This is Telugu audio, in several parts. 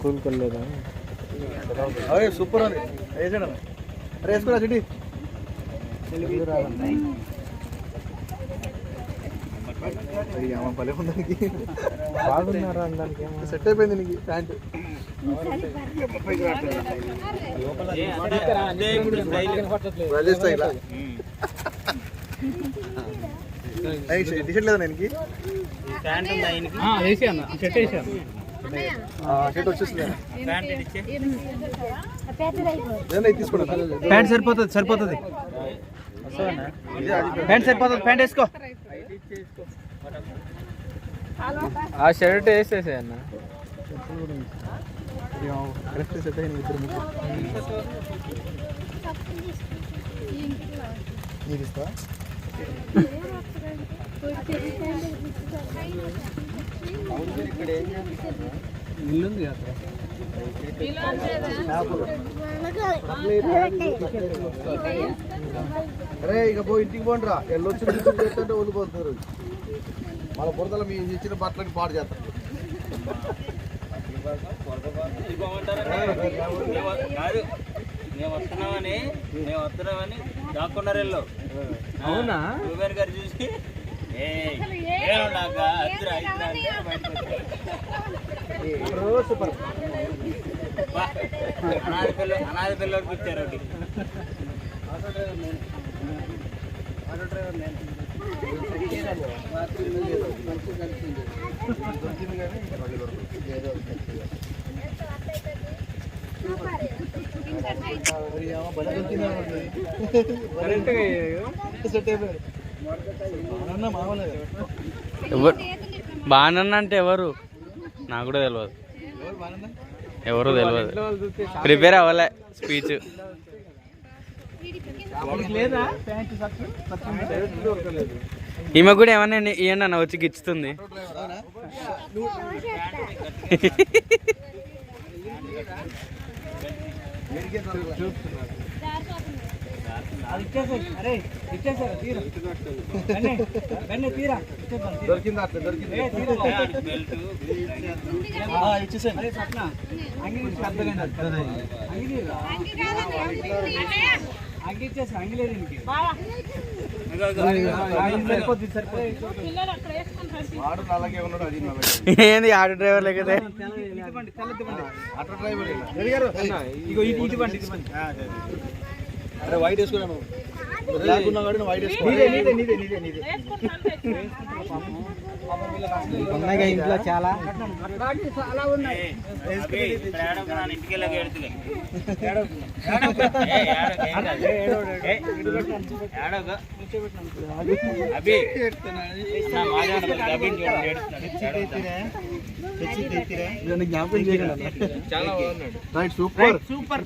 కూలుకోలేదా అదే సూపర్ ఉంది వేసాడు అరే వేసుకురా చిటి అమ్మ భలే ఉంది నీకు బాగున్నారా సెట్ అయిపోయింది నీకు ప్యాంట్ టీషర్ట్ లేదా నేను వేసి అన్న చెట్టు వేసాను. షర్ట్ ప్యాంట్ సరిపోతుంది సరిపోతుంది ఇదే అది ప్యాంట్ సరిపోతుంది ప్యాంట్ వేసుకో. ఆ షర్ట్ వేసేసే అన్న. నీకు ఇస్తా ఇల్లుంది అక్కడ అరే ఇక పో ఇంటికి పోండిరా. ఎల్లొచ్చి చేస్తుంటే వదిలిపోతున్నారు. వాళ్ళ బురదలు మీ ఇచ్చిన బట్టలని పాడు చేస్తారు. మేము వస్తున్నామని మేము వస్తున్నామని దాక్కున్నారు వెళ్ళు అవునా? రూబేన్ గారు చూసి. సూపర్ బా, అనాథ పిల్ల అనాథ పిల్లడికి ఇచ్చారు ఒకటి మామూలుగా ఎవరు? బాణన్న అంటే ఎవరు? నాకు కూడా తెలియదు ఎవరు తెలియదు ప్రిపేర్ అవ్వలే స్పీచ్. ఈమె కూడా ఏమన్నా ఇవ్వండి అన్న వచ్చి గిచ్చుతుంది. దొరికింది అట్లా దొరికింది ఇచ్చేసాను అరే సప్న ఏంది ఆటో డ్రైవర్ లేకపోతే. అరే వైట్ వేసుకున్నాను వైట్ వేసుకో ఉన్నాయిగా ఇంట్లో చాలా. మాట? జ్ఞాపకం రైట్ సూపర్ సూపర్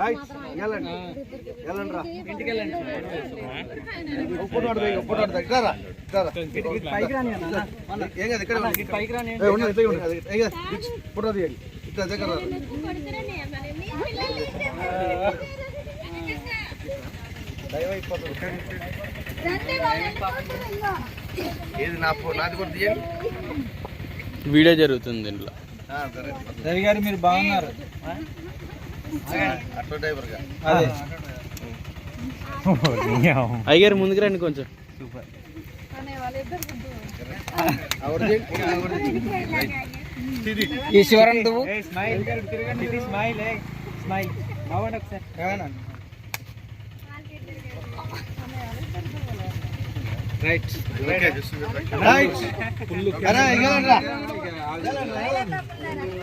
రైట్ వెళ్ళండి ఇట్లా ఫోటో తీయండి. ఇక్కడ దగ్గర. ఏది నా నాది కూడా తీయండి. వీడియో జరుగుతుంది సరే. రవి గారు మీరు బాగున్నారు. అట్లా డ్రైవర్గా అదే. అయ్యారు ముందుకు రండి కొంచెం. చేయండి, ఆవిడ చేయండి. రైట్. Right right.